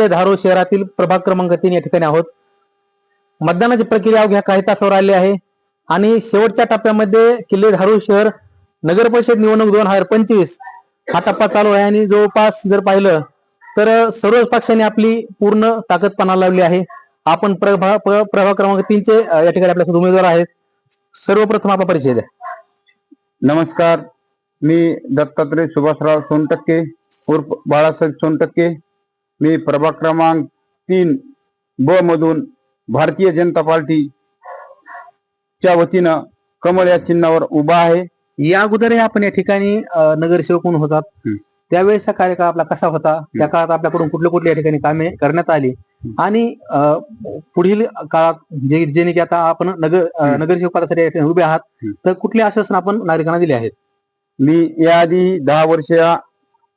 किल्ले धारो शहरातील प्रभाग क्रमांक तीन या ठिकाणी आहोत. मतदानाची प्रक्रिया अवघ्या काही तासावर आली आहे. आणि शेवटच्या टप्प्यामध्ये किल्ले धारू शहर नगर परिषद निवडणूक दोन हजार पंचवीस हा टप्पा चालू आहे. आणि जवळपास जर पाहिलं तर सर्वच पक्षांनी आपली पूर्ण ताकद पणा लावली आहे. आपण प्रभा प्रभाग क्रमांक तीनचे या ठिकाणी आपल्यासोबत उमेदवार आहेत. सर्वप्रथम आपला परिचय द्या. नमस्कार. मी दत्तात्रय सुभाषराव सोनटक्के उर्फ बाळासाहेब सोनटक्के मी प्रभाग क्रमांक तीन ब मधून भारतीय जनता पार्टी च्या वतीनं कमळ या चिन्हावर उभा आहे. या अगोदर आपण या ठिकाणी नगरसेवक म्हणून होतात. त्यावेळेसचा कार्यकाळ आपला कसा होता? त्या काळात आपल्याकडून कुठले कुठले या ठिकाणी कामे करण्यात आली? आणि पुढील काळात जे जे की आता आपण नगर. नगरसेवक पदासाठी ठिकाणी उभे आहात. तर कुठले आश्वासन आपण नागरिकांना दिले आहेत? मी याआधी दहा वर्ष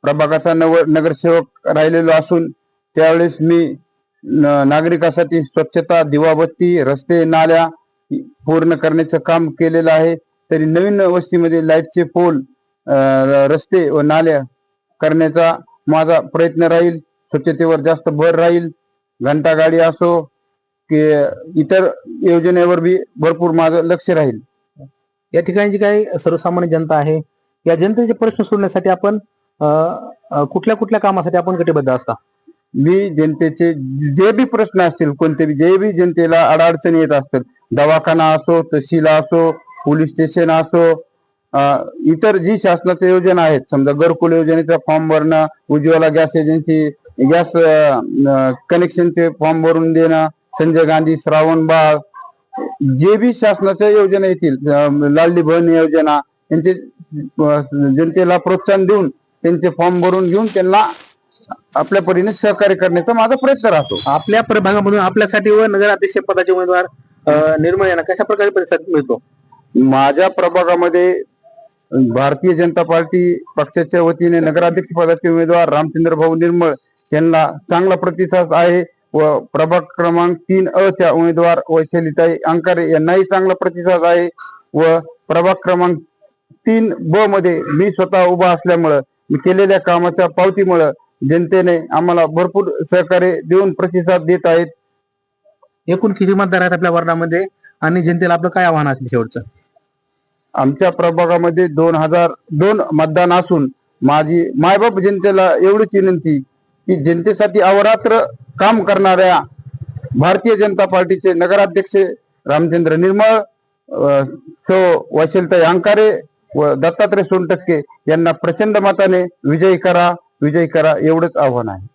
प्रभागाचा नव नगरसेवक राहिलेलो असून त्यावेळेस मी नागरिकासाठी स्वच्छता दिवाबत्ती रस्ते नाल्या पूर्ण करण्याचं काम केलेलं आहे. तरी नवीन वस्तीमध्ये लाईटचे पोल रस्ते व नाल्या करण्याचा माझा प्रयत्न राहील. स्वच्छतेवर जास्त भर राहील. घंटागाडी असो की इतर योजनेवर बी भरपूर माझं लक्ष राहील. या ठिकाणी जी काही सर्वसामान्य जनता आहे. या जनतेचे प्रश्न सोडण्यासाठी आपण कुठल्या कुठल्या कामासाठी आपण कटिबद्ध असता? मी जनतेचे जे बी प्रश्न असतील कोणते बी जे बी जनतेला अडचणी येत असतील दवाखाना असो तहसील असो पोलीस स्टेशन असो इतर जी शासनाच्या योजना आहेत समजा घरकुल योजनेचा फॉर्म भरणं उज्ज्वला गॅस एजन्सी गॅस कनेक्शनचे फॉर्म भरून देणं संजय गांधी श्रावण बाळ जे बी शासनाच्या योजना येतील लाडली बहीण योजना यांचे जनतेला प्रोत्साहन देऊन त्यांचे फॉर्म भरून घेऊन त्यांना आपल्या परीने सहकार्य करण्याचा माझा प्रयत्न राहतो. आपल्या प्रभागामधून आपल्यासाठी व नगराध्यक्ष पदाचे उमेदवार अं, निर्मळ यांना कशा प्रकारे प्रतिसाद मिळतो? माझ्या प्रभागामध्ये भारतीय जनता पार्टी पक्षाच्या वतीने नगराध्यक्ष पदाचे उमेदवार रामचंद्र भाऊ निर्मळ यांना चांगला प्रतिसाद आहे व प्रभाग क्रमांक तीन अ च्या उमेदवार वैशालीताई अंकारे यांनाही चांगला प्रतिसाद आहे व प्रभाग क्रमांक तीन ब मध्ये मी स्वतः उभा असल्यामुळं केलेल्या कामाच्या पावतीमुळं जनतेने आम्हाला भरपूर सहकार्य देऊन प्रतिसाद देत आहेत. एकूण किती मतदार आहेत आपल्या वार्डामध्ये आणि जनतेला आपलं काय आव्हान असेल शेवटचं? आमच्या प्रभागामध्ये दोन हजार दोन मतदान असून माझी मायबाप जनतेला एवढीच विनंती की जनतेसाठी अवरात्र काम करणाऱ्या भारतीय जनता पार्टीचे नगराध्यक्ष रामचंद्र निर्मळ सो वशिलताई अंकारे व दत्तात्रय सोनटक्के यांना प्रचंड मताने विजयी करा विजयी करा एवढंच आव्हान आहे.